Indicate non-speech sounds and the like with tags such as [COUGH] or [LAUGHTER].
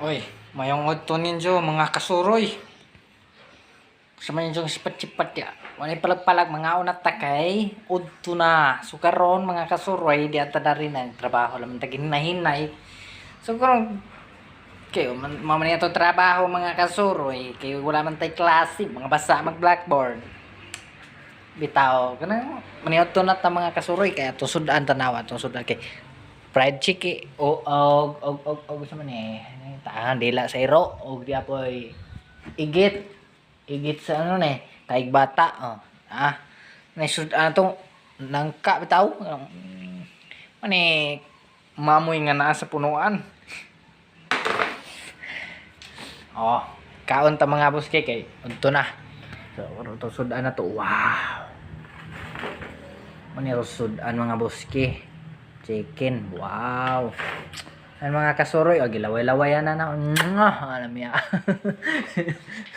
Oy, mayong udto ninyo mga kasuroy. Sa man yung sipat-sipat ya. Wala palag-palag mga unat takay. Udto na. So mga kasuroy, di ata na rin ang trabaho laman tagin hinay So karon kayo, man, mamani ito trabaho mga kasuroy. Kayo wala man tay klase, mga basa mag blackboard. Bitaw, kanang maniot to na ta mga kasuroy kaya tusudan tanawa, tusudan kay fried chicken o og og og og gusto man eh tahan dila sa iro. Og di apoy igit. Igit sa ano ne? Kaig bata oh. Ah na sud ano tong nangka bitaw Mm, mani mamoy nga naa sa punuan. Oh kaon ta mga buske kay unto na. So to sudan na to. Wow. Mani sudan mga buske chicken wow Ang mga kasuroy, o gilaway-lawayan na na. Mwah! Alam niya. [LAUGHS]